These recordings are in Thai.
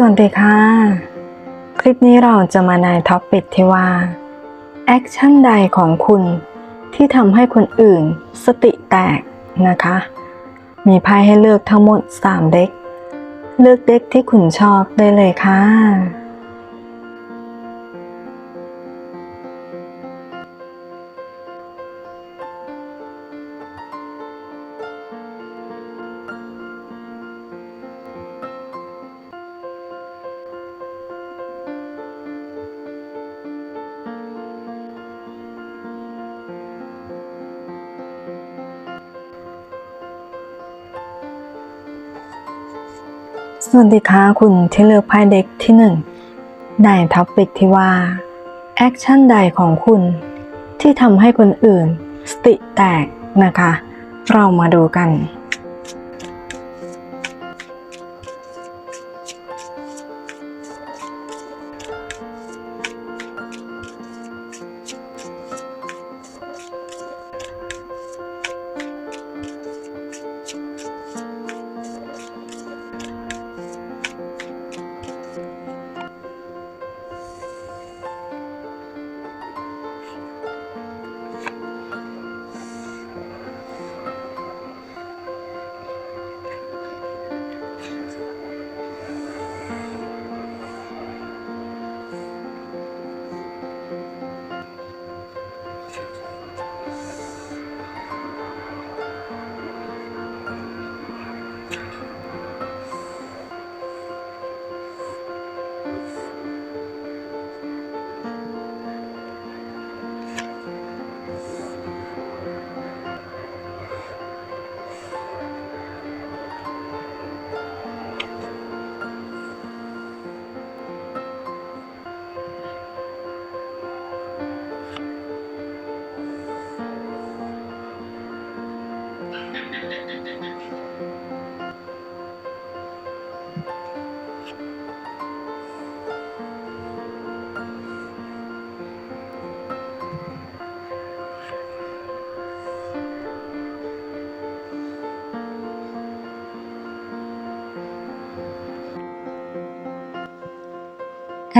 สวัสดีค่ะ คลิปนี้เราจะมาในท็อปปิดที่ว่า แอคชั่นใดของคุณที่ทำให้คนอื่นสติแตกนะคะ มีไพ่ให้เลือกทั้งหมด 3 เด็ก เลือกเด็กที่คุณชอบได้เลยค่ะ วัสดีค่ะคุณที่เลือกไพ่เด็กที่หนึ่งในท็อปิกที่ว่าแอคชั่นใดของคุณที่ทำให้คนอื่น สติแตกนะคะ เรามาดูกัน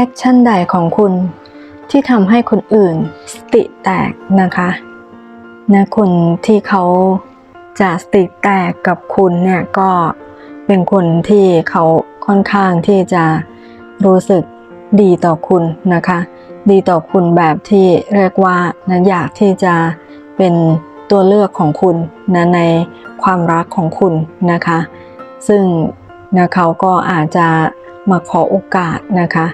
แอคชั่นใดของคุณที่ทำให้คนอื่นสติแตกนะคะนะคนที่เขาจะสติแตกกับคุณเนี่ยก็เป็นคนที่เขาค่อนข้างที่จะรู้สึกดีต่อคุณนะคะ ดีต่อคุณแบบที่เรียกว่านะอยากที่จะเป็นตัวเลือกของคุณนะในความรักของคุณนะคะ ซึ่งนะเขาก็อาจจะมาขอโอกาสนะคะ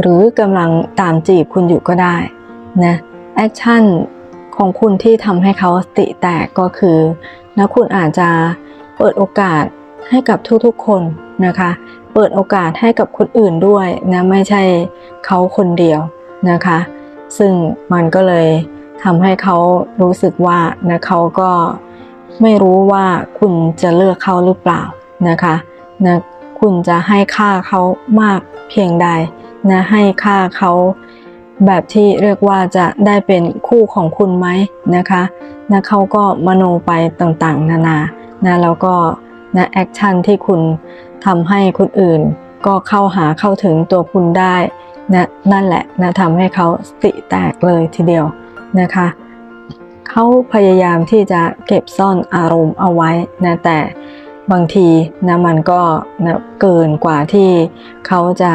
หรือกำลังตามจีบคุณอยู่ก็ได้นะแอคชั่นของคุณที่ทำให้เขาสติแตกก็คือนะคุณอาจจะเปิดโอกาสให้กับทุกๆคนนะคะ เปิดโอกาสให้กับคนอื่นด้วยนะไม่ใช่เขาคนเดียวนะคะ ซึ่งมันก็เลยทำให้เขารู้สึกว่านะเขาก็ไม่รู้ว่าคุณจะเลือกเขาหรือเปล่านะคะนะคุณจะให้ค่าเขามากเพียงใด นะให้ค่าเขาแบบที่เรียกว่าจะได้เป็นคู่ของคุณไหมนะคะนะเขาก็มโนไปต่างๆ นานานะแล้วก็นะแอคชั่นที่คุณทำให้คนอื่น ก็เข้าหาเข้าถึงตัวคุณได้นะนั่นแหละนะทำให้เขาสติแตกเลยทีเดียวนะคะเขาพยายามที่จะเก็บซ่อนอารมณ์เอาไว้นะแต่บางทีนะมันก็นะเกินกว่าที่เขาจะ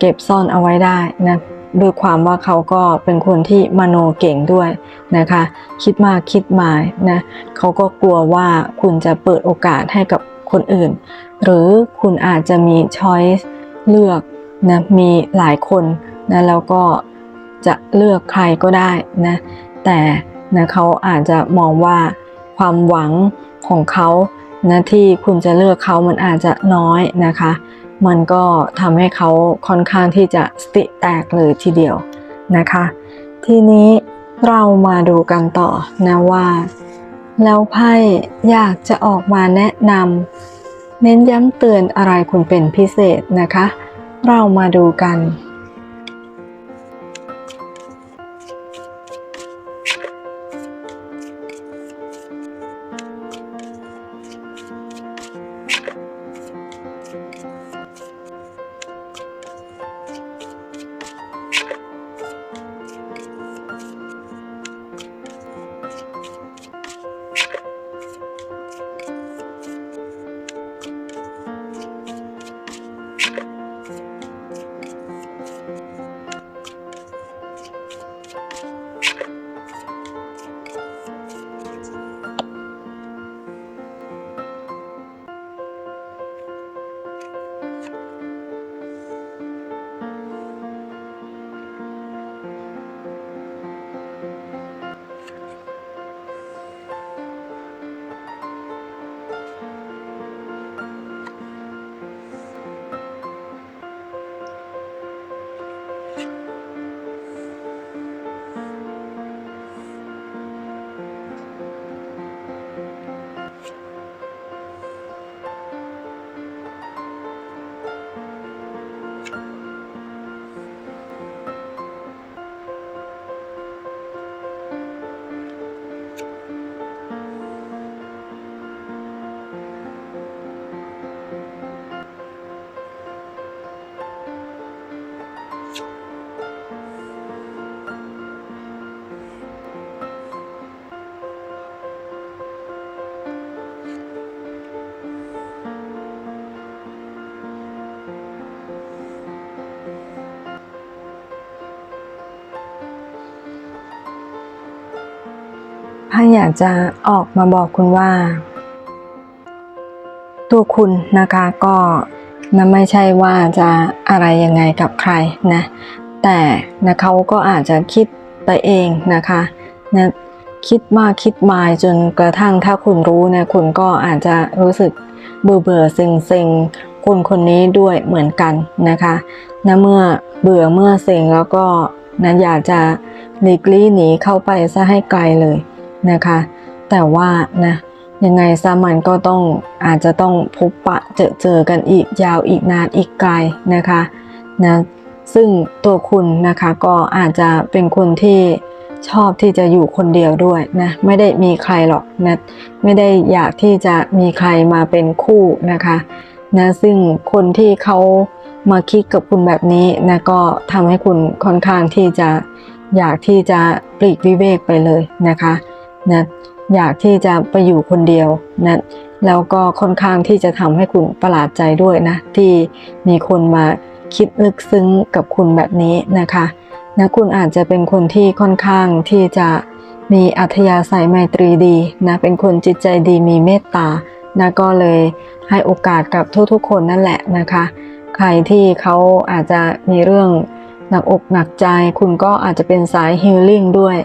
เก็บซ่อนเอาไว้ได้นะด้วยความว่าเขาก็เป็นคนที่มโนเก่งด้วยนะคะ คิดมากคิดหมายนะเขาก็กลัวว่าคุณจะเปิดโอกาสให้กับคนอื่น หรือคุณอาจจะมีช้อยส์เลือกนะมีหลายคนนะแล้วก็จะเลือกใครก็ได้นะแต่นะเขาอาจจะมองว่าความหวังของเขานะที่คุณจะเลือกเขามันอาจจะน้อยนะคะ มันก็ทำให้เขาค่อนข้างที่จะสติแตกเลยทีเดียวนะคะ ทีนี้เรามาดูกันต่อนะว่า แล้วไพ่อยากจะออกมาแนะนำเน้นย้ำเตือนอะไรคุณเป็นพิเศษนะคะ เรามาดูกัน พ่อยากจะออกมาบอกคุณว่า ตัวคุณนะคะก็นะไม่ใช่ว่าจะอะไรยังไงกับใครนะ แต่นะเขาก็อาจจะคิดไปเองนะคะนะคิดมากคิดมายจนกระทั่งถ้าคุณรู้นะคุณก็อาจจะรู้สึกเบื่อเบื่อเซ็งเซ็งคนคนนี้ด้วยเหมือนกันนะคะนะเมื่อเบื่อเมื่อเซ็งแล้วก็นะอยากจะหลีกลี่หนีเข้าไปซะให้ไกลเลย นะคะ แต่ว่านะยังไงซะมันก็ต้องอาจจะต้องพบปะเจอเจอกันอีกยาวอีกนานอีกไกลนะคะนะซึ่งตัวคุณนะคะก็อาจจะเป็นคนที่ชอบที่จะอยู่คนเดียวด้วยนะไม่ได้มีใครหรอกนะไม่ได้อยากที่จะมีใครมาเป็นคู่นะคะนะซึ่งคนที่เขามาคิดกับคุณแบบนี้นะก็ทำให้คุณค่อนข้างที่จะอยากที่จะปลีกวิเวกไปเลยนะคะ นะอยากที่จะไปอยู่คนเดียวนะแล้วก็ค่อนข้างที่จะทำให้คุณประหลาดใจด้วยนะ ที่มีคนมาคิดลึกซึ้งกับคุณแบบนี้นะคะนะคุณอาจจะเป็นคนที่ค่อนข้างที่จะมีอัธยาศัยไมตรีดีนะเป็นคนจิตใจดีมีเมตตานะก็เลยให้โอกาสกับทุกๆคนนั่นแหละนะคะ ใครที่เขาอาจจะมีเรื่องหนักอกหนักใจ คุณก็อาจจะเป็นสายฮีลลิ่งด้วย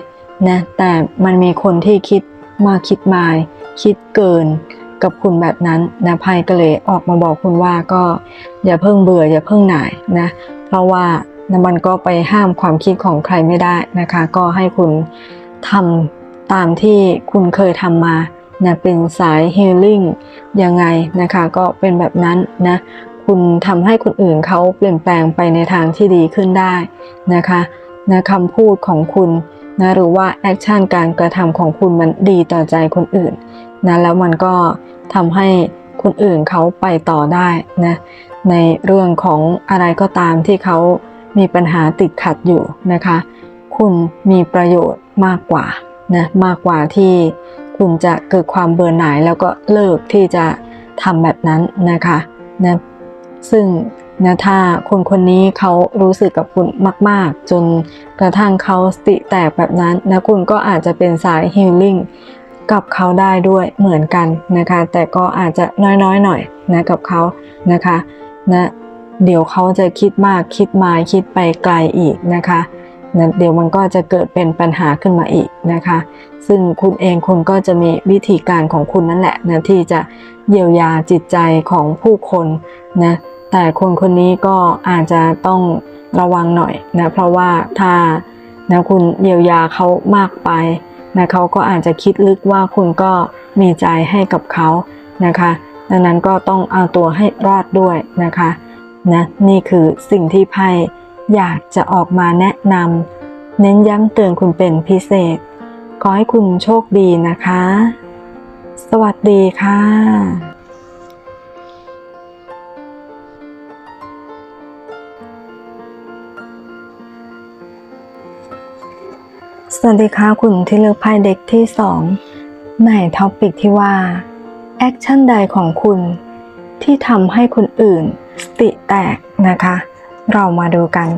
นะแต่มันมีคนที่คิดมากคิดมาคิดเกินกับคุณแบบนั้นนะไพ่ก็เลยออกมาบอกคุณว่าก็อย่าเพิ่งเบื่ออย่าเพิ่งหน่ายนะเพราะว่านะมันก็ไปห้ามความคิดของใครไม่ได้นะคะ ก็ให้คุณทำตามที่คุณเคยทำมานะเป็นสายฮีลลิ่งยังไงนะคะ ก็เป็นแบบนั้นนะคุณทำให้คนอื่นเขาเปลี่ยนแปลงไปในทางที่ดีขึ้นได้นะคะนะคำพูดของคุณ นะหรือว่าแอคชั่นการกระทำของคุณมันดีต่อใจคนอื่นนะแล้วมันก็ทำให้คนอื่นเขาไปต่อได้นะในเรื่องของอะไรก็ตามที่เขามีปัญหาติดขัดอยู่นะคะ คุณมีประโยชน์มากกว่านะมากกว่าที่คุณจะเกิดความเบื่อหน่ายแล้วก็เลิกที่จะทำแบบนั้นนะคะนะซึ่ง นะถ้าคนคนนี้เขารู้สึกกับคุณมาก ๆ จนกระทั่งเขาสติแตกแบบนั้นนะคุณก็อาจจะเป็นสายฮีลลิ่งกับเขาได้ด้วยเหมือนกันนะคะ แต่ก็อาจจะน้อยๆหน่อยนะกับเขานะคะนะเดี๋ยวเขาจะคิดมากคิดมาคิดไปไกลอีกนะคะนะเดี๋ยวมันก็จะเกิดเป็นปัญหาขึ้นมาอีกนะคะ ซึ่งคุณเองคุณก็จะมีวิธีการของคุณนั่นแหละนะที่จะเยียวยาจิตใจของผู้คนนะ แต่คนคนนี้ก็อาจจะต้องระวังหน่อยนะเพราะว่าถ้านะคุณเยียวยาเขามากไปนะเขาก็อาจจะคิดลึกว่าคุณก็มีใจให้กับเขานะคะดังนั้นก็ต้องเอาตัวให้รอดด้วยนะคะนะนี่คือสิ่งที่ไพ่อยากจะออกมาแนะนำเน้นย้ำเตือนคุณเป็นพิเศษ ขอให้คุณโชคดีนะคะ สวัสดีค่ะ วัสดีค่ะคุณที่เลือกไพ่เด็กที่ 2 ในท็อปิกที่ว่า แอคชั่นใดของคุณที่ทำให้คนอื่น สติแตกนะคะ เรามาดูกัน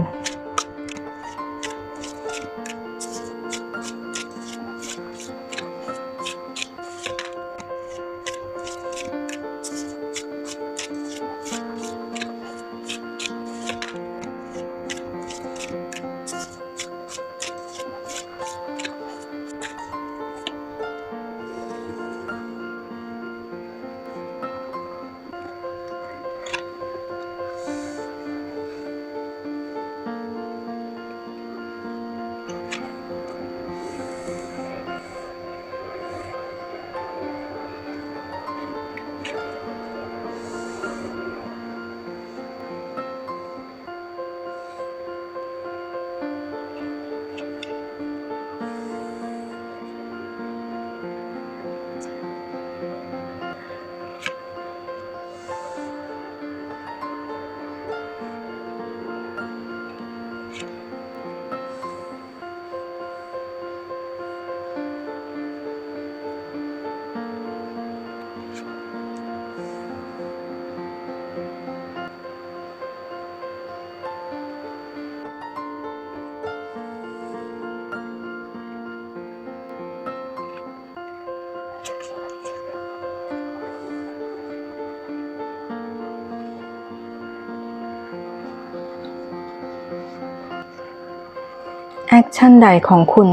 คชั่นใดของคุณ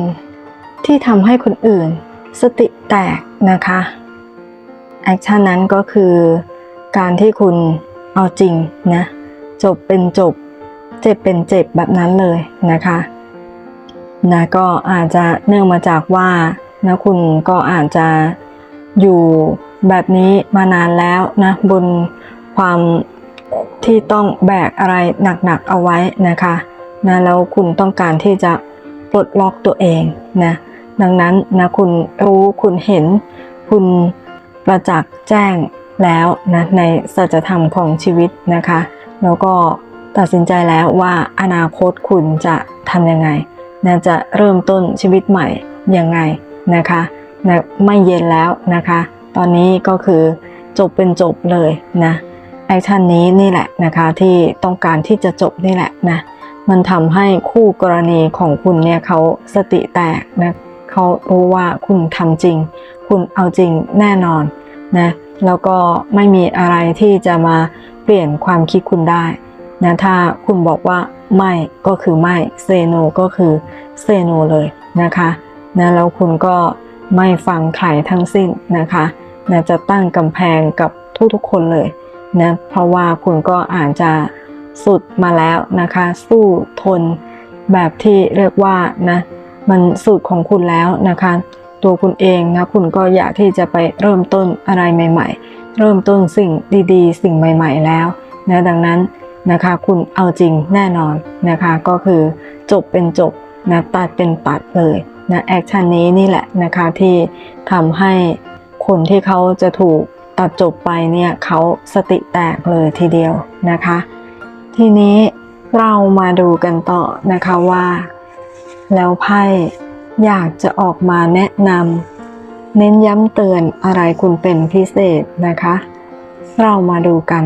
ที่ทำให้คนอื่น สติแตกนะคะแอคชั่นนั้นก็คือการที่คุณเอาจริงนะ จบเป็นจบ เจ็บเป็นเจ็บแบบนั้นเลยนะคะนะก็อาจจะเนื่องมาจากว่านะคุณก็อาจจะอยู่แบบนี้มานานแล้วนะบนความที่ต้องแบกอะไรหนักๆเอาไว้นะคะนะแล้วคุณต้องการที่จะ ปลดล็อกตัวเองนะ ดังนั้นนะคุณรู้คุณเห็นคุณประจักษ์แจ้งแล้วนะในสัจธรรมของชีวิตนะคะ แล้วก็ตัดสินใจแล้วว่าอนาคตคุณจะทำยังไงนะจะเริ่มต้นชีวิตใหม่ยังไงนะคะนะไม่เย็นแล้วนะคะ ตอนนี้ก็คือจบเป็นจบเลยนะแอคชั่นนี้นี่แหละนะคะที่ต้องการที่จะจบนี่แหละนะ มันทำให้คู่กรณีของคุณเนี่ยเขาสติแตกนะเขารู้ว่าคุณทำจริง คุณเอาจริงแน่นอนนะแล้วก็ไม่มีอะไรที่จะมาเปลี่ยนความคิดคุณได้นะถ้าคุณบอกว่าไม่ก็คือไม่เซโนก็คือเซโนเลยนะคะนะแล้วคุณก็ไม่ฟังใครทั้งสิ้นนะคะนะจะตั้งกำแพงกับทุกๆคนเลยนะเพราะว่าคุณก็อาจจะ สุดมาแล้วนะคะ สู้ทนแบบที่เรียกว่านะมันสุดของคุณแล้วนะคะ ตัวคุณเองนะคุณก็อยากที่จะไปเริ่มต้นอะไรใหม่ ๆ เริ่มต้นสิ่งดีๆ สิ่งใหม่ ๆ แล้วนะดังนั้นนะคะคุณเอาจริงแน่นอนนะคะ ก็คือจบเป็นจบนะตัดเป็นตัดเลยนะแอคชั่นนี้นี่แหละนะคะที่ทำให้คนที่เขาจะถูกตัดจบไปเนี่ยเขาสติแตกเลยทีเดียวนะคะ ทีนี้เรามาดูกันต่อนะคะว่า แล้วไพ่อยากจะออกมาแนะนำเน้นย้ำเตือนอะไรคุณเป็นพิเศษนะคะ เรามาดูกัน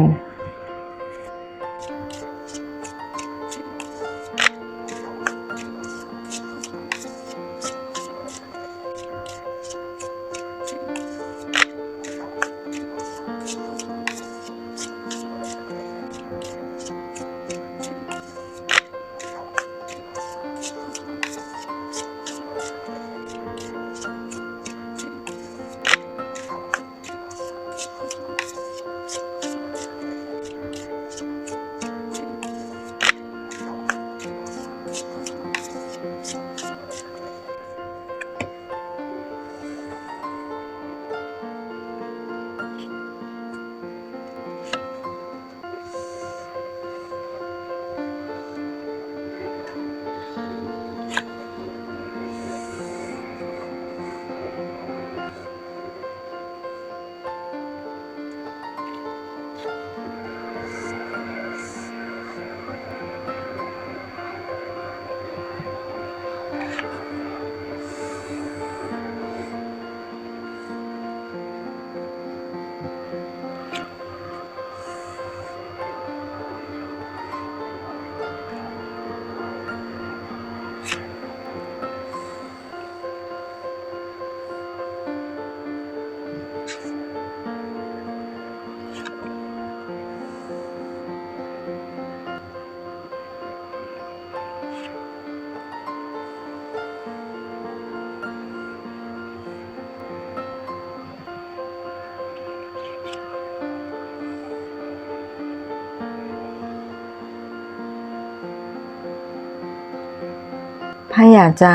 พระอยากจะ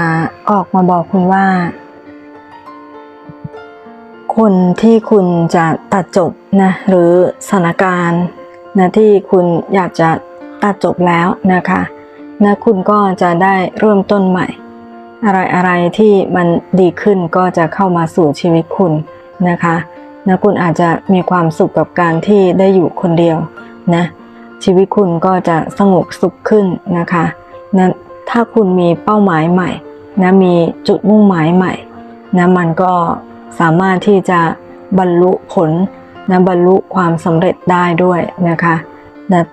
ออกมาบอกคุณว่า คนที่คุณจะตัดจบนะหรือสถานการณ์นะที่คุณอยากจะตัดจบแล้วนะคะนะคุณก็จะได้เริ่มต้นใหม่ อะไรอะไรที่มันดีขึ้นก็จะเข้ามาสู่ชีวิตคุณนะคะนะคุณอาจจะมีความสุขกับการที่ได้อยู่คนเดียวนะชีวิตคุณก็จะสงบสุขขึ้นนะคะนะ ถ้าคุณมีเป้าหมายใหม่นะมีจุดมุ่งหมายใหม่นะมันก็สามารถที่จะบรรลุผลนะบรรลุความสำเร็จได้ด้วยนะคะนะ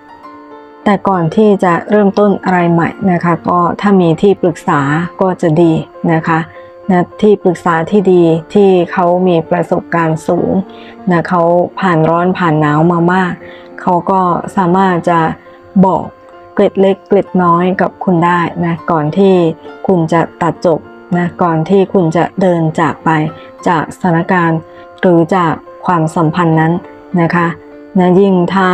แต่ก่อนที่จะเริ่มต้นอะไรใหม่นะคะก็ถ้ามีที่ปรึกษาก็จะดีนะคะนะที่ปรึกษาที่ดีที่เขามีประสบการณ์สูงนะเขาผ่านร้อนผ่านหนาวมามาก เขาก็สามารถจะบอก ล็ดเล็กเกล็ดน้อยกับคุณได้นะก่อนที่คุณจะตัดจบนะก่อนที่คุณจะเดินจากไปจากสถานการณ์ หรือจากความสัมพันธ์นั้นนะคะนะยิ่งถ้า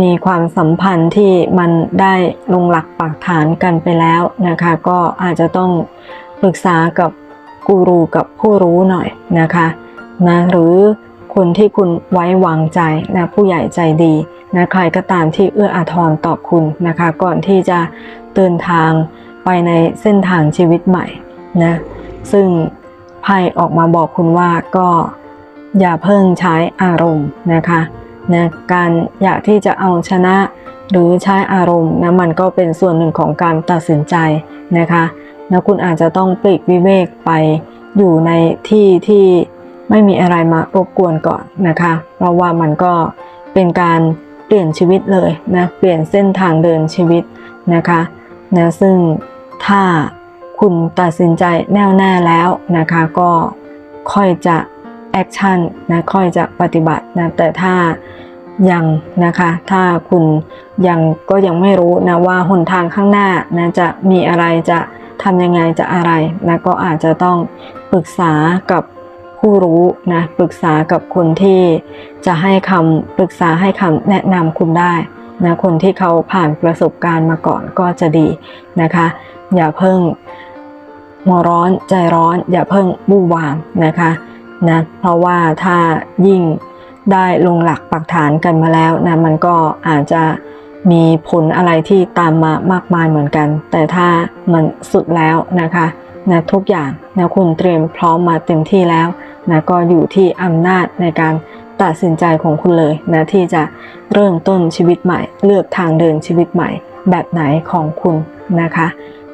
มีความสัมพันธ์ที่มันได้ลงหลักปักฐานกันไปแล้วนะคะ ก็อาจจะต้องปรึกษากับกูรูกับผู้รู้หน่อยนะคะนะหรือ คนที่คุณไว้วางใจนะผู้ใหญ่ใจดีนะใครก็ตามที่เอื้ออาทรต่อคุณนะคะ ก่อนที่จะเดินทางไปในเส้นทางชีวิตใหม่นะซึ่งไพ่ออกมาบอกคุณว่าก็อย่าเพิ่งใช้อารมณ์นะคะนะการอยากที่จะเอาชนะหรือใช้อารมณ์นะมันก็เป็นส่วนหนึ่งของการตัดสินใจนะคะนะคุณอาจจะต้องปลีกวิเวกไปอยู่ในที่ที่ ไม่มีอะไรมารบกวนก่อนนะคะ เพราะว่ามันก็เป็นการเปลี่ยนชีวิตเลยนะเปลี่ยนเส้นทางเดินชีวิตนะคะนะซึ่งถ้าคุณตัดสินใจแน่วแน่แล้วนะคะก็ค่อยจะแอคชั่นนะค่อยจะปฏิบัตินะแต่ถ้ายังนะคะถ้าคุณยังก็ยังไม่รู้นะว่าหนทางข้างหน้านะจะมีอะไรจะทำยังไงจะอะไรนะก็อาจจะต้องปรึกษากับ ผู้รู้นะปรึกษากับคนที่จะให้คำปรึกษาให้คำแนะนำคุณได้นะคนที่เขาผ่านประสบการณ์มาก่อนก็จะดีนะคะ อย่าเพิ่งมัวร้อนใจร้อน อย่าเพิ่งบู่วามนะคะนะเพราะว่าถ้ายิ่งได้ลงหลักปักฐานกันมาแล้วนะมันก็อาจจะมีผลอะไรที่ตามมามากมายเหมือนกัน แต่ถ้ามันสุดแล้วนะคะนะทุกอย่างนะคุณเตรียมพร้อมมาเต็มที่แล้ว นะก็อยู่ที่อำนาจในการตัดสินใจของคุณเลยนะที่จะเริ่มต้นชีวิตใหม่ เลือกทางเดินชีวิตใหม่ แบบไหนของคุณนะคะ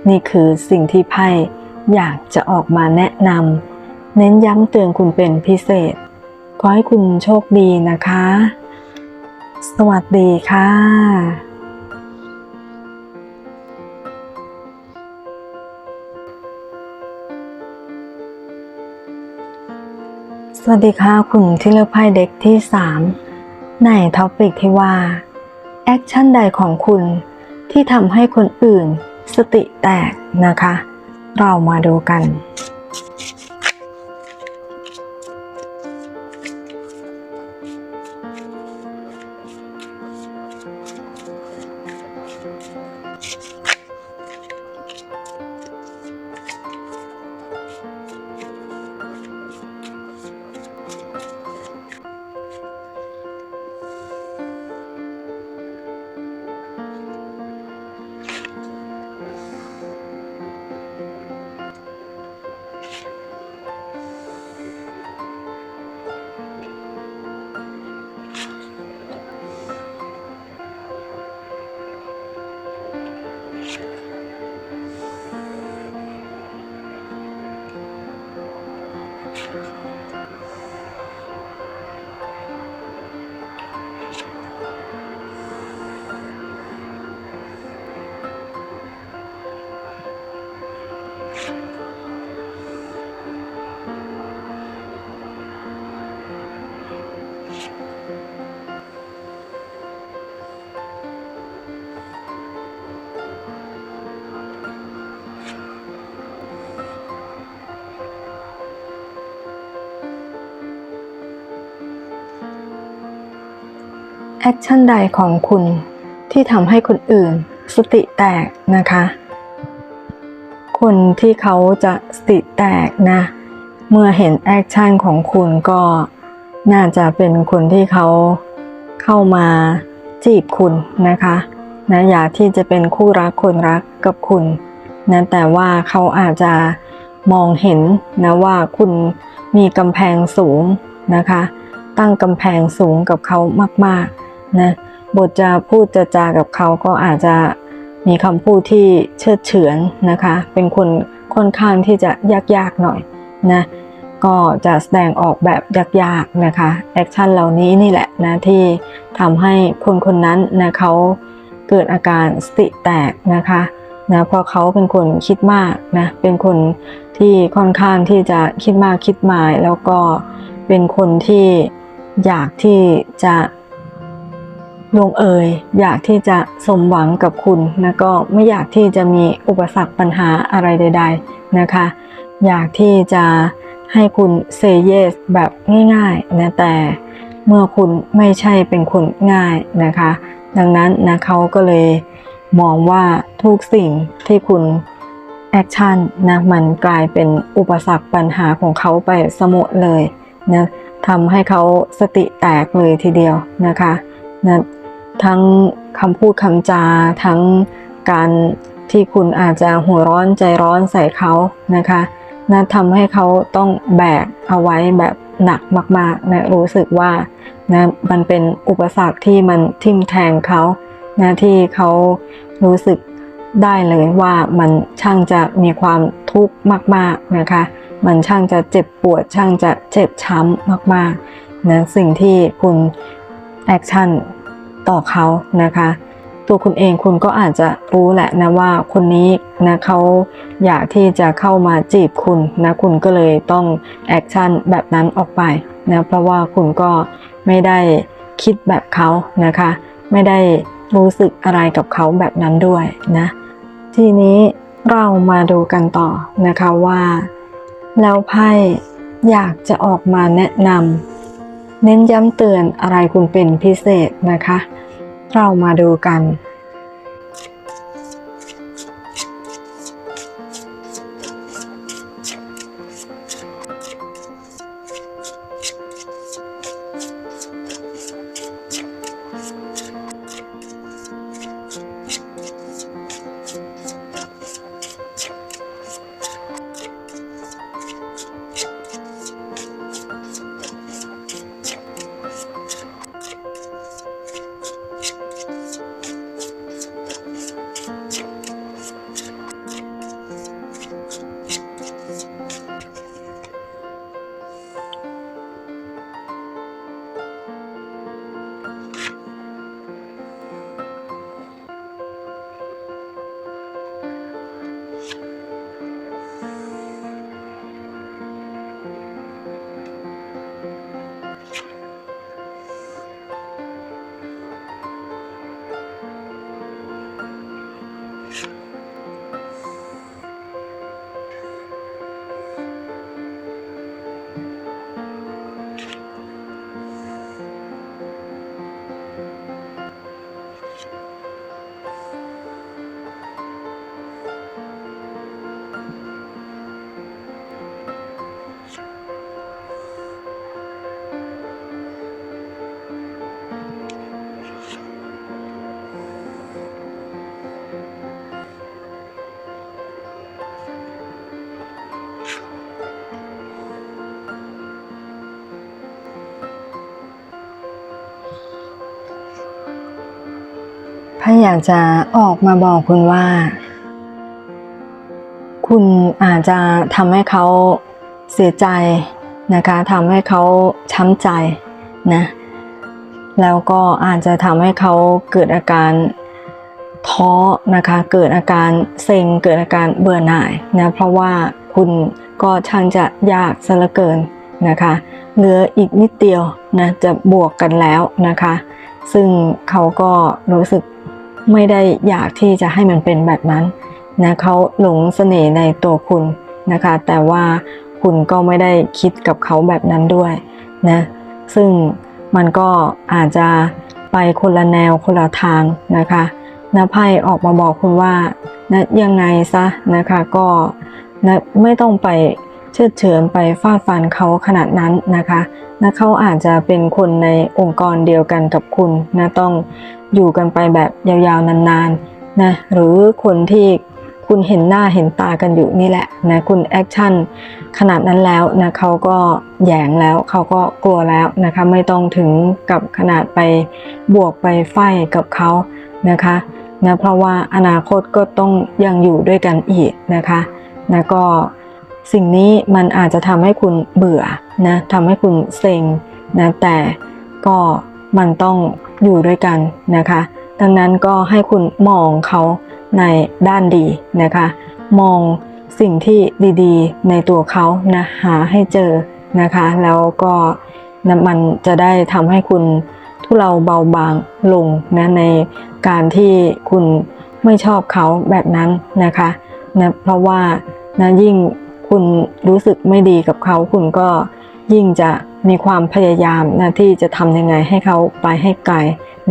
นี่คือสิ่งที่ไพ่อยากจะออกมาแนะนำเน้นย้ำเตือนคุณเป็นพิเศษ ขอให้คุณโชคดีนะคะ สวัสดีค่ะ สวัสดีค่ะคุณที่เลือกไพ่เด็กที่ 3 ในท็อปิกที่ว่า แอคชั่นใดของคุณที่ทำให้คนอื่นสติแตกนะคะ เรามาดูกัน คชั่นใดของคุณที่ทำให้คนอื่นสติแตกนะคะ คนที่เขาจะสติแตกนะ เมื่อเห็นแอคชั่นของคุณก็น่าจะเป็นคนที่เขาเข้ามาจีบคุณนะคะนะอยากที่จะเป็นคู่รักคนรักกับคุณนะแต่ว่าเขาอาจจะมองเห็นนะว่าคุณมีกำแพงสูงนะคะ ตั้งกำแพงสูงกับเขามากๆ นะบทจะพูดจะจากับเขาก็อาจจะมีคำพูดที่เชิดเฉือนนะคะ เป็นคนค่อนข้างที่จะยากๆหน่อยนะก็จะแสดงออกแบบยากๆนะคะแอคชั่นเหล่านี้นี่แหละนะที่ทำให้คนคนนั้นนะเขาเกิดอาการสติแตกนะคะนะเพราะเขาเป็นคนคิดมากนะเป็นคนที่ค่อนข้างที่จะคิดมากคิดหมาย แล้วก็เป็นคนที่อยากที่จะ ลงเอยอยากที่จะสมหวังกับคุณนะก็ไม่อยากที่จะมีอุปสรรคปัญหาอะไรใด ๆนะคะ อยากที่จะให้คุณเซเยสแบบง่ายๆนะแต่เมื่อคุณไม่ใช่เป็นคนง่ายนะคะ ดังนั้นนะเขาก็เลยมองว่าทุกสิ่งที่คุณแอคชั่นนะมันกลายเป็นอุปสรรคปัญหาของเขาไปสมดเลยนะทำให้เขาสติแตกเลยทีเดียวนะคะนะ ทั้งคำพูดคำจา ทั้งการที่คุณอาจจะหัวร้อนใจร้อนใส่เขานะคะนะทำให้เขาต้องแบกเอาไว้แบบหนักมากๆนะรู้สึกว่านะมันเป็นอุปสรรคที่มันทิ่มแทงเขานะที่เขารู้สึกได้เลยว่ามันช่างจะมีความทุกข์มากๆนะคะ มันช่างจะเจ็บปวด ช่างจะเจ็บช้ำมากๆนะสิ่งที่คุณแอคชั่น ต่อเขานะคะ ตัวคุณเองคุณก็อาจจะรู้แหละนะว่าคนนี้นะเขาอยากที่จะเข้ามาจีบคุณนะคุณก็เลยต้องแอคชั่นแบบนั้นออกไปนะเพราะว่าคุณก็ไม่ได้คิดแบบเขานะคะ ไม่ได้รู้สึกอะไรกับเขาแบบนั้นด้วยนะทีนี้เรามาดูกันต่อนะคะว่า แล้วไพ่อยากจะออกมาแนะนำ เน้นย้ำเตือนอะไรคุณเป็นพิเศษนะคะ เรามาดูกัน อยากจะออกมาบอกคุณว่า คุณอาจจะทำให้เขาเสียใจนะคะทำให้เขาช้ำใจนะแล้วก็อาจจะทำให้เขาเกิดอาการท้อนะคะ เกิดอาการเซ็งเกิดอาการเบื่อหน่ายนะเพราะว่าคุณก็ช่างจะยากซะเหลือเกินนะคะเหลืออีกนิดเดียวนะจะบวกกันแล้วนะคะ ซึ่งเขาก็รู้สึก ไม่ได้อยากที่จะให้มันเป็นแบบนั้นนะเขาหลงเสน่ห์ในตัวคุณนะคะ แต่ว่าคุณก็ไม่ได้คิดกับเขาแบบนั้นด้วยนะซึ่งมันก็อาจจะไปคนละแนวคนละทางนะคะนะไพ่ออกมาบอกคุณว่านะยังไงซะนะคะก็นะไม่ต้องไป เชือดเฉือนไปฟาดฟันเขาขนาดนั้นนะคะนะเขาอาจจะเป็นคนในองค์กรเดียวกันกับคุณนะต้องอยู่กันไปแบบยาวๆนานๆนะหรือคนที่คุณเห็นหน้าเห็นตากันอยู่นี่แหละนะคุณแอคชั่นขนาดนั้นแล้วนะเขาก็แยงแล้วเขาก็กลัวแล้วนะคะไม่ต้องถึงกับขนาดไปบวกไปไฟกับเขานะคะนะเพราะว่าอนาคตก็ต้องยังอยู่ด้วยกันอีกนะคะนะก็ สิ่งนี้มันอาจจะทำให้คุณเบื่อนะทำให้คุณเซ็งนะแต่ก็มันต้องอยู่ด้วยกันนะคะ ดังนั้นก็ให้คุณมองเขาในด้านดีนะคะ มองสิ่งที่ดีๆ ในตัวเขานะหาให้เจอนะคะ แล้วก็นะมันจะได้ทำให้คุณทุเลาเบาบางลงนะในการที่คุณไม่ชอบเขาแบบนั้นนะคะนะเพราะว่านะยิ่ง คุณรู้สึกไม่ดีกับเขา คุณก็ยิ่งจะมีความพยายามนะที่จะทำยังไงให้เขาไปให้ไกล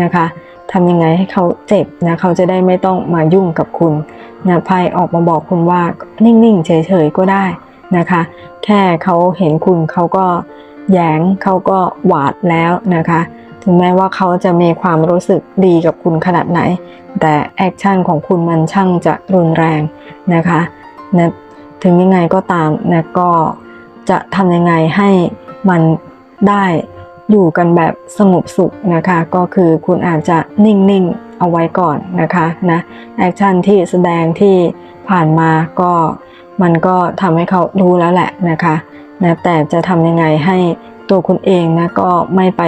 นะคะทำยังไงให้เขาเจ็บนะเขาจะได้ไม่ต้องมายุ่งกับคุณนะไพ่ออกมาบอกคุณว่านิ่งๆเฉยๆก็ได้นะคะ แค่เขาเห็นคุณเขาก็แยงเขาก็หวาดแล้วนะคะ ถึงแม้ว่าเขาจะมีความรู้สึกดีกับคุณขนาดไหน แต่แอคชั่นของคุณมันช่างจะรุนแรงนะคะนะ ถึงยังไงก็ตามนะก็จะทำยังไงให้มันได้อยู่กันแบบสงบสุขนะคะ ก็คือคุณอาจจะนิ่งๆเอาไว้ก่อนนะคะนะแอคชั่นที่แสดงที่ผ่านมาก็มันก็ทำให้เขารู้แล้วแหละนะคะนะแต่จะทำยังไงให้ตัวคุณเองนะก็ไม่ไป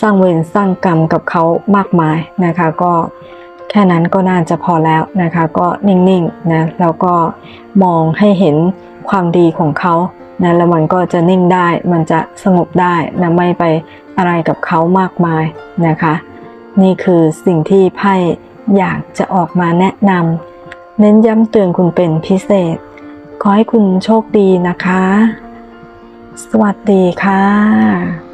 สร้างเวรสร้างกรรมกับเขามากมายนะคะ ก็ ค่นั้นก็น่าจะพอแล้วนะคะ ก็นิ่งๆนะแล้วก็มองให้เห็นความดีของเขานะแล้วมันก็จะนิ่งได้มันจะสงบได้นะไม่ไปอะไรกับเขามากมายนะคะ นี่คือสิ่งที่ไพ่อยากจะออกมาแนะนำเน้นย้ำเตือนคุณเป็นพิเศษ ขอให้คุณโชคดีนะคะ สวัสดีค่ะ